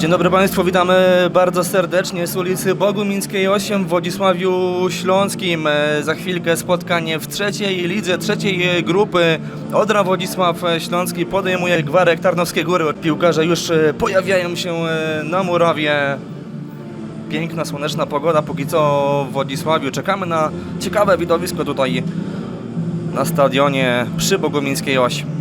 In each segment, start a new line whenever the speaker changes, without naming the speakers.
Dzień dobry Państwu, witamy bardzo serdecznie z ulicy Bogumińskiej 8 w Wodzisławiu Śląskim. Za chwilkę spotkanie w trzeciej lidze, trzeciej grupy. Odra Wodzisław Śląski podejmuje Gwarek Tarnowskie Góry. Piłkarze już pojawiają się na murawie. Piękna, słoneczna pogoda póki co w Wodzisławiu. Czekamy na ciekawe widowisko tutaj na stadionie przy Bogumińskiej 8.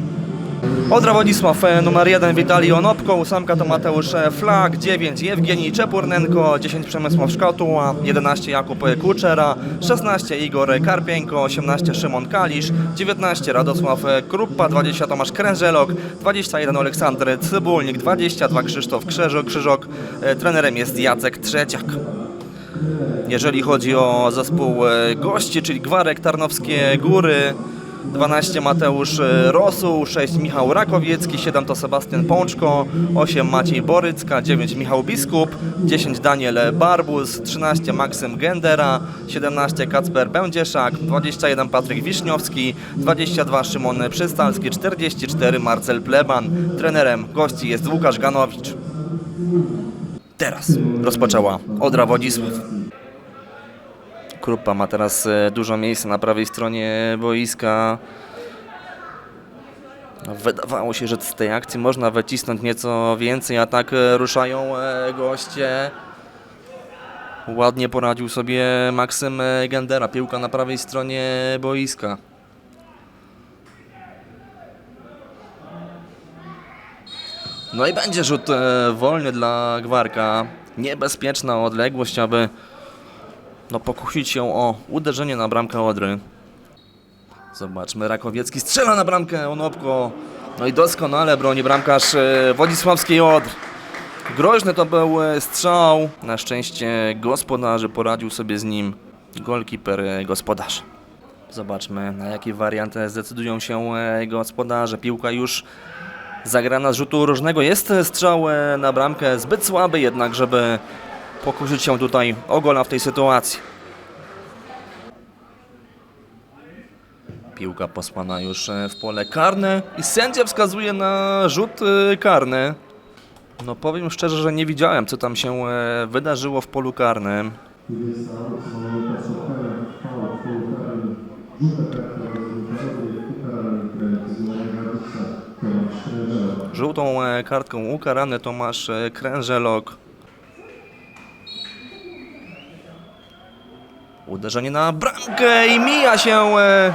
Odra Władysław, e, numer 1 Witalij Onopko, ósemka to Mateusz e, Flak, 9 Jewgenij Czepurnenko, 10 Przemysław Szkotuła, 11 Jakub Kuczera, 16 Igor Karpienko, 18 Szymon Kalisz, 19 Radosław Kruppa, 20 Tomasz Krężelok, 21 Aleksander Cybulnik, 22 Krzysztof Krzyżok, Krzyżok. E, trenerem jest Jacek Trzeciak. Jeżeli chodzi o zespół gości, czyli Gwarek Tarnowskie Góry, 12 Mateusz e, Rosu, 6 Michał Rakowiecki, 7 to Sebastian Pączko, 8 Maciej Borycka, 9 Michał Biskup, 10 Daniel Barbus, 13 Maksym Gendera, 17 Kacper Będzieszak, 21 Patryk Wiśniowski, 22 Szymon Przystalski, 44 Marcel Pleban. Trenerem gości jest Łukasz Ganowicz. Teraz rozpoczęła Odra Wodzisław. Krupa ma teraz e, dużo miejsca na prawej stronie boiska. No, Wydawało się, że z tej akcji można wycisnąć nieco więcej, a tak e, ruszają e, goście. Ładnie poradził sobie Maksym Gendera. Piłka na prawej stronie boiska. No i będzie rzut wolny dla Gwarka. Niebezpieczna odległość, aby no, pokusić się o uderzenie na bramkę Odry. Zobaczmy, Rakowiecki strzela na bramkę Onopko. No i doskonale broni bramkarz e, Wodzisławskiej Odry. Groźny to był e, strzał. Na szczęście gospodarzy poradził sobie z nim golkiper e, gospodarz. Zobaczmy, na jaki wariant zdecydują się gospodarze. Piłka już zagrana z rzutu różnego. Jest strzał na bramkę, zbyt słaby jednak, żeby pokusić się tutaj o gola w tej sytuacji. Piłka posłana już e, w pole karne i sędzia wskazuje na rzut e, karny. No powiem szczerze, że nie widziałem co tam się e, wydarzyło w polu karnym. Żółtą kartką ukarany Tomasz Krężelok. Uderzenie na bramkę i mija się e,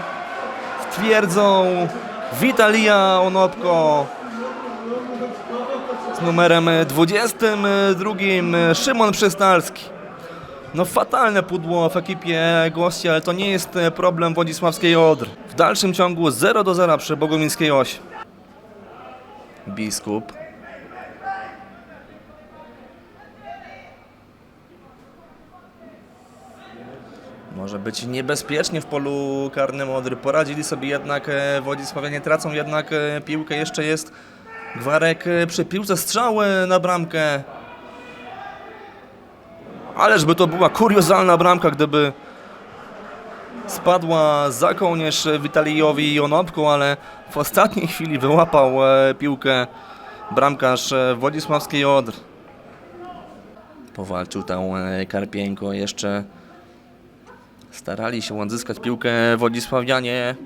z twierdzą Witalia Onopko z numerem 22 e, Szymon Przystalski. No fatalne pudło w ekipie gości, ale to nie jest e, problem Wodzisławskiej Odry. W dalszym ciągu 0 do 0 przy Bogumińskiej 8. Biskup. Może być niebezpiecznie w polu karnym Odry. Poradzili sobie jednak e, Wodzisławianie, tracą jednak e, piłkę. Jeszcze jest Gwarek e, przy piłce strzały na bramkę. Ależ by to była kuriozalna bramka, gdyby spadła za kołnierz Witalijowi Jonopku, ale w ostatniej chwili wyłapał piłkę bramkarz Wodzisławskiej Odry. Powalczył tam Karpieńko jeszcze. Starali się odzyskać piłkę Wodzisławianie.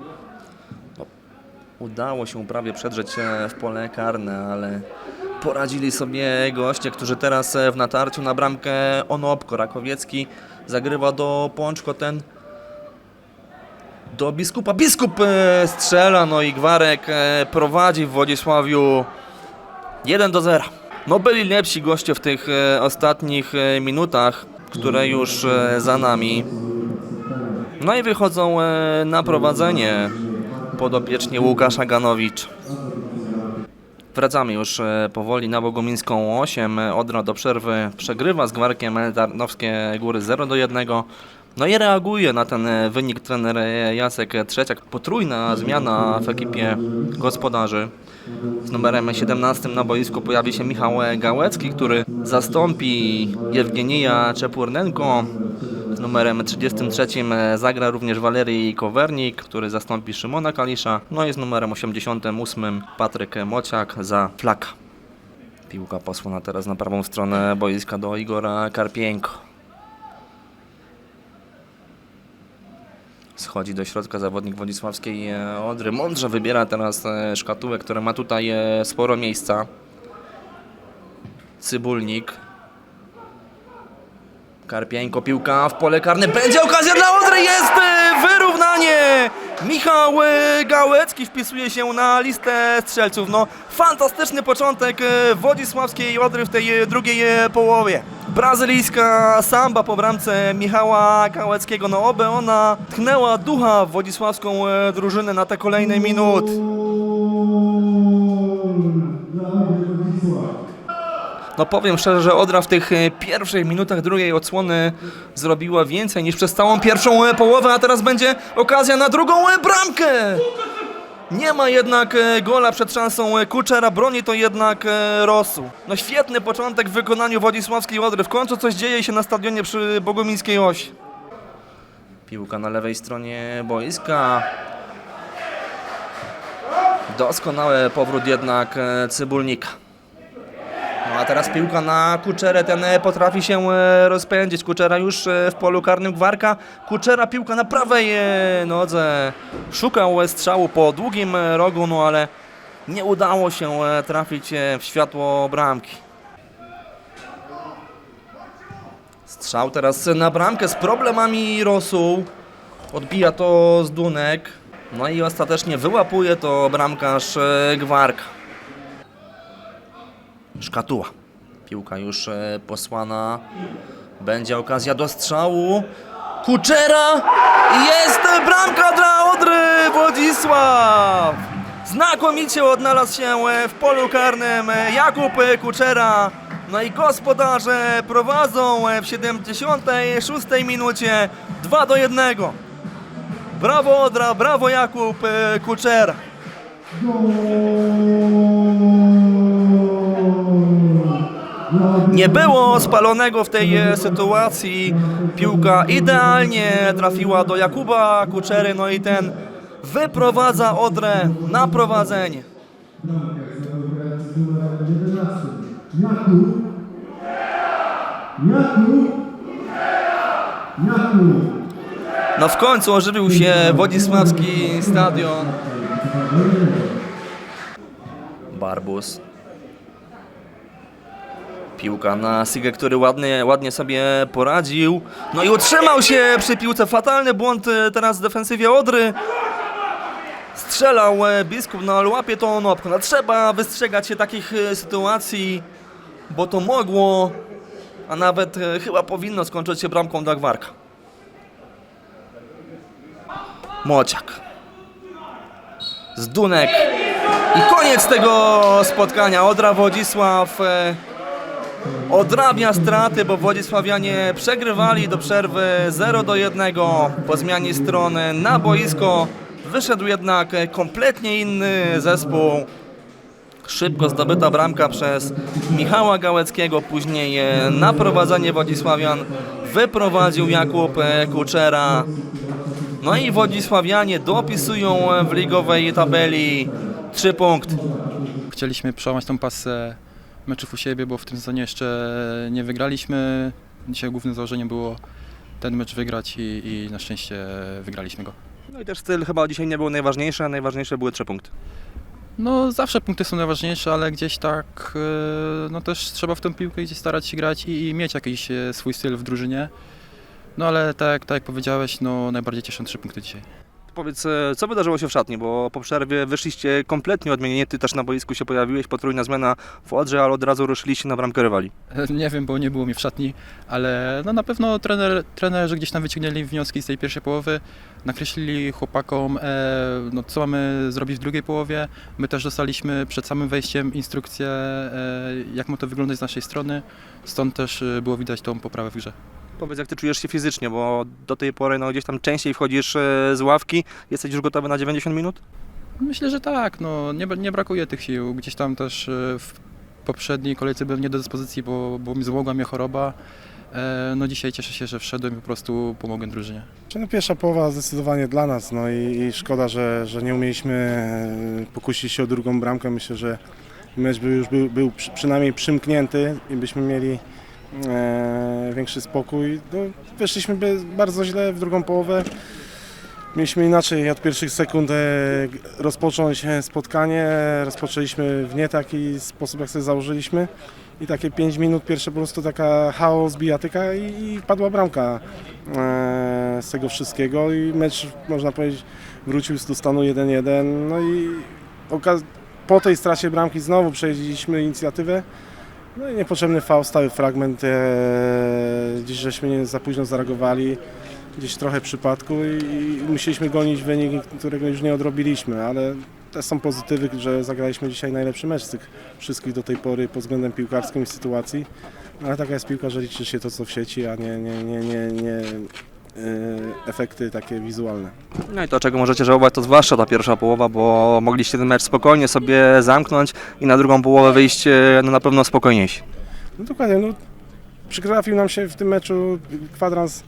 No, udało się prawie przedrzeć w pole karne, ale poradzili sobie goście, którzy teraz e, w natarciu na bramkę Onopko. Rakowiecki zagrywa do Pączko ten do biskupa. Biskup e, strzela, no i Gwarek e, prowadzi w Wodzisławiu 1 do 0. No byli lepsi goście w tych ostatnich minutach, które już za nami. No i wychodzą e, na prowadzenie podopieczni Łukasza Ganowicz. Wracamy już e, powoli na Bogumińską 8. Odra do przerwy przegrywa z Gwarkiem Tarnowskie Góry 0 do 1. No i reaguje na ten e, wynik trener Jacek Trzeciak. Potrójna zmiana w ekipie gospodarzy. Z numerem 17 na boisku pojawi się Michał Gałecki, który zastąpi Jewgenija Czepurnenko. Numerem 33 zagra również Walerii Kowernik, który zastąpi Szymona Kalisza. No i z numerem 88 Patryk Mociak za flaka. Piłka posłana teraz na prawą stronę boiska do Igora Karpienko. Schodzi do środka zawodnik Władysławskiej e, Odry. Mądrze wybiera teraz e, szkatułek, które ma tutaj e, sporo miejsca. Cybulnik. Karpieńko, piłka w pole karne. Będzie okazja dla Odry, jest e, wyrównanie! Michał e, Gałecki wpisuje się na listę strzelców. No, fantastyczny początek e, Wodzisławskiej Odry w tej drugiej połowie. Brazylijska samba po bramce Michała Gałeckiego. No, oby ona tchnęła ducha w wodzisławską drużynę na te kolejne minuty. No powiem szczerze, że Odra w tych e, pierwszych minutach drugiej odsłony zrobiła więcej niż przez całą pierwszą e, połowę, a teraz będzie okazja na drugą e, bramkę! Nie ma jednak gola przed szansą Kuczera, broni to jednak Rosu. No świetny początek w wykonaniu Władysławskiej Odry. W końcu coś dzieje się na stadionie przy Bogumińskiej Osi. Piłka na lewej stronie boiska. Doskonały powrót jednak Cybulnika. A teraz piłka na Kuczerę, ten e, potrafi się e, rozpędzić. Kuczera już e, w polu karnym Gwarka. Kuczera piłka na prawej nodze. Szukał strzału po długim rogu, no ale nie udało się trafić w światło bramki. Strzał teraz na bramkę z problemami Rosu. Odbija to z Dunek. No i ostatecznie wyłapuje to bramkarz Gwarka. Szkatuła. Piłka już e, posłana. Będzie okazja do strzału. Kuczera! Jest bramka dla Odry Włodzisław! Znakomicie odnalazł się e, w polu karnym e, Jakub Kuczera. No i gospodarze prowadzą w 76 minucie 2 do 1. Brawo Odra, brawo Jakub Kuczera. Nie było spalonego w tej e, sytuacji. Piłka idealnie trafiła do Jakuba Kuczery, no i ten wyprowadza Odrę na prowadzenie.
Jakub. Jakub. Jakub.
No w końcu ożywił się Wodzisławski stadion. Barbus. Piłka na Sigę, który ładnie, ładnie sobie poradził. No i utrzymał się przy piłce. Fatalny błąd e, teraz w defensywie Odry. Strzelał e, biskup, no ale łapie to nopkę. No trzeba wystrzegać się takich e, sytuacji, bo to mogło, a nawet chyba powinno skończyć się bramką dla Gwarka. Mociak. Z Dunek. I koniec tego spotkania. Odra Wodzisław odrabia straty, bo Wodzisławianie przegrywali do przerwy 0 do 1 po zmianie strony na boisko. Wyszedł jednak kompletnie inny zespół. Szybko zdobyta bramka przez Michała Gałeckiego, później e, na prowadzenie Wodzisławian wyprowadził Jakub Kuczera. No i Wodzisławianie dopisują w ligowej tabeli 3 punkty.
Chcieliśmy przełamać tą pasę meczów u siebie, bo w tym sezonie jeszcze nie wygraliśmy. Dzisiaj głównym założeniem było ten mecz wygrać i, i na szczęście wygraliśmy go.
No i też styl chyba dzisiaj nie był najważniejszy, a najważniejsze były 3 punkty.
No zawsze punkty są najważniejsze, ale gdzieś tak e, no też trzeba w tą piłkę gdzieś starać się grać i, i mieć jakiś e, swój styl w drużynie. No ale tak, tak jak powiedziałeś, no najbardziej cieszą trzy punkty dzisiaj.
Powiedz, e, co wydarzyło się w szatni, bo po przerwie wyszliście kompletnie odmienienie, ty też na boisku się pojawiłeś, potrójna zmiana w Odrze, ale od razu ruszyliście na bramkę rywali.
Nie wiem, bo nie było mnie w szatni, ale no na pewno trener, trenerzy gdzieś tam wyciągnęli wnioski z tej pierwszej połowy, nakreślili chłopakom, e, no, co mamy zrobić w drugiej połowie. My też dostaliśmy przed samym wejściem instrukcję, e, jak ma to wyglądać z naszej strony, stąd też e, było widać tą poprawę w grze.
Powiedz, jak ty czujesz się fizycznie, bo do tej pory no, gdzieś tam częściej wchodzisz e, z ławki. Jesteś już gotowy na 90 minut?
Myślę, że tak, no nie, nie brakuje tych sił. Gdzieś tam też e, w poprzedniej kolejce byłem nie do dyspozycji, bo, bo mi złogła mnie choroba. E, No dzisiaj cieszę się, że wszedłem i po prostu pomogłem drużynie.
No, pierwsza połowa zdecydowanie dla nas, no i, i szkoda, że, że nie umieliśmy pokusić się o drugą bramkę. Myślę, że mecz by już był, był przy, przynajmniej przymknięty i byśmy mieli e, większy spokój. No, weszliśmy bardzo źle w drugą połowę. Mieliśmy inaczej od pierwszych sekund e, rozpocząć e, spotkanie. Rozpoczęliśmy w nie taki sposób, jak sobie założyliśmy. I takie 5 minut pierwsze po prostu taka chaos, bijatyka i, i padła bramka e, z tego wszystkiego i mecz można powiedzieć wrócił do stanu 1-1 no i po tej stracie bramki znowu przejęliśmy inicjatywę no i niepotrzebny fał, stały fragment e, gdzieś żeśmy nie za późno zareagowali gdzieś trochę przypadku i, musieliśmy gonić wynik, którego już nie odrobiliśmy, ale te są pozytywy, że zagraliśmy dzisiaj najlepszy mecz z tych wszystkich do tej pory pod względem piłkarskim i sytuacji. No, Ale taka jest piłka, że liczy się to, co w sieci, a nie, nie, nie, nie, nie efekty takie wizualne.
No i to, czego możecie żałować, to zwłaszcza ta pierwsza połowa, bo mogliście ten mecz spokojnie sobie zamknąć i na drugą połowę wyjść e, no, na pewno spokojniejsi.
No dokładnie, no, przytrafił nam się w tym meczu kwadrans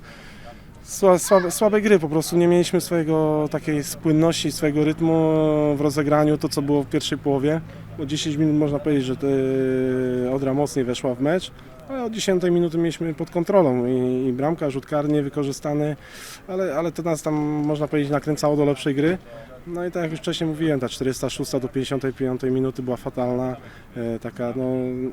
sła, słabe, słabej gry, po prostu nie mieliśmy swojego takiej spłynności, swojego rytmu w rozegraniu, to co było w pierwszej połowie. O 10 minut można powiedzieć, że te Odra mocniej weszła w mecz, ale od 10 minuty mieliśmy pod kontrolą i, i bramka, rzut karny wykorzystany, ale, ale to nas tam można powiedzieć nakręcało do lepszej gry. No i tak jak już wcześniej mówiłem, ta 406 do 55 minuty była fatalna, e, taka no,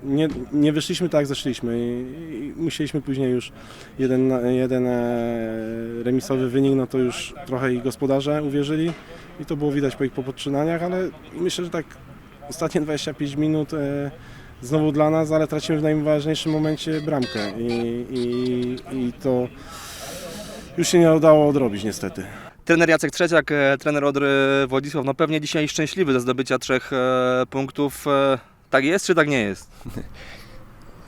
nie, nie wyszliśmy tak jak zeszliśmy i, i musieliśmy później już jeden, jeden e, remisowy wynik, no to już trochę i gospodarze uwierzyli i to było widać po ich popodczynaniach, ale myślę, że tak ostatnie 25 minut e, znowu dla nas, ale tracimy w najważniejszym momencie bramkę i, i, i to już się nie udało odrobić niestety.
Trener Jacek Trzeciak, e, trener Odry Władysław, no pewnie dzisiaj szczęśliwy ze zdobycia trzech e, punktów. E, tak jest czy tak nie jest?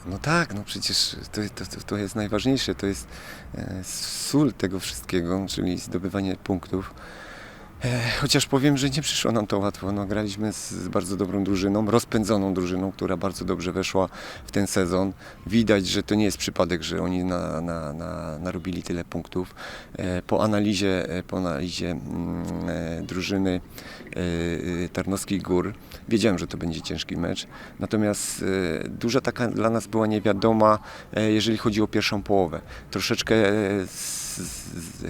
No tak, no przecież to, to, to, jest najważniejsze, to jest sól tego wszystkiego, czyli zdobywanie punktów. E, chociaż powiem, że nie przyszło nam to łatwo. No, graliśmy z, bardzo dobrą drużyną, rozpędzoną drużyną, która bardzo dobrze weszła w ten sezon. Widać, że to nie jest przypadek, że oni na, na, na, narobili tyle punktów. E, po analizie, e, po analizie mm, drużyny Tarnowskich Gór wiedziałem, że to będzie ciężki mecz. Natomiast duża taka dla nas była niewiadoma, jeżeli chodzi o pierwszą połowę. Troszeczkę, z, z,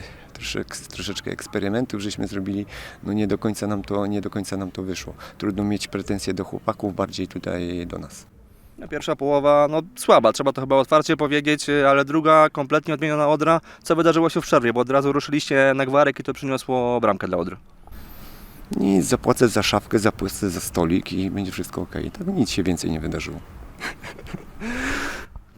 troszeczkę, eksperymentów żeśmy zrobili, no nie do końca nam to, nie do końca nam to wyszło. Trudno mieć pretensje do chłopaków, bardziej tutaj do nas.
No, Pierwsza połowa, no słaba, trzeba to chyba otwarcie powiedzieć, e, ale druga kompletnie odmieniona Odra. Co wydarzyło się w przerwie, bo od razu ruszyliście na gwarek i to przyniosło bramkę dla Odry.
Nic, zapłacę za szafkę, zapłacę za stolik i będzie wszystko ok. Tak nic się więcej nie wydarzyło.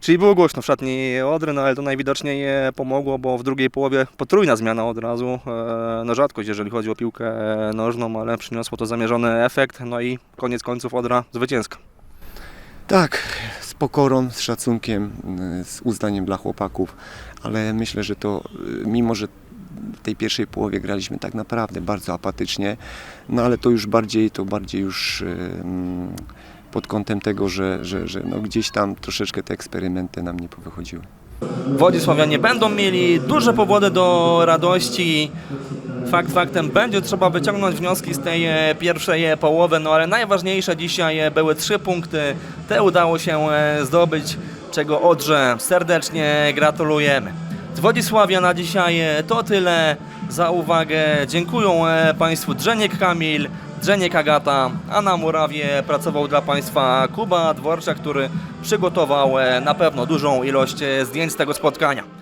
Czyli było głośno w szatni Odry, no ale to najwidoczniej e, pomogło, bo w drugiej połowie potrójna zmiana od razu. E, No rzadkość, jeżeli chodzi o piłkę nożną, ale przyniosło to zamierzony efekt. No i koniec końców Odra zwycięska.
Tak, z pokorą, z szacunkiem, z uznaniem dla chłopaków, ale myślę, że to mimo, że w tej pierwszej połowie graliśmy tak naprawdę bardzo apatycznie, no ale to już bardziej, to bardziej już y, mm, pod kątem tego, że, że, że no gdzieś tam troszeczkę te eksperymenty nam nie powychodziły.
Wodzisławianie będą mieli duże powody do radości. Fakt faktem będzie trzeba wyciągnąć wnioski z tej e, pierwszej e, połowy, no ale najważniejsze dzisiaj e, były trzy punkty. Te udało się zdobyć, czego Odrze serdecznie gratulujemy. Z Wodzisławia na dzisiaj to tyle. Za uwagę dziękuję Państwu Drzeniek Kamil, Drzeniek Agata, a na murawie pracował dla Państwa Kuba Dworczak, który przygotował e, na pewno dużą ilość e, zdjęć z tego spotkania.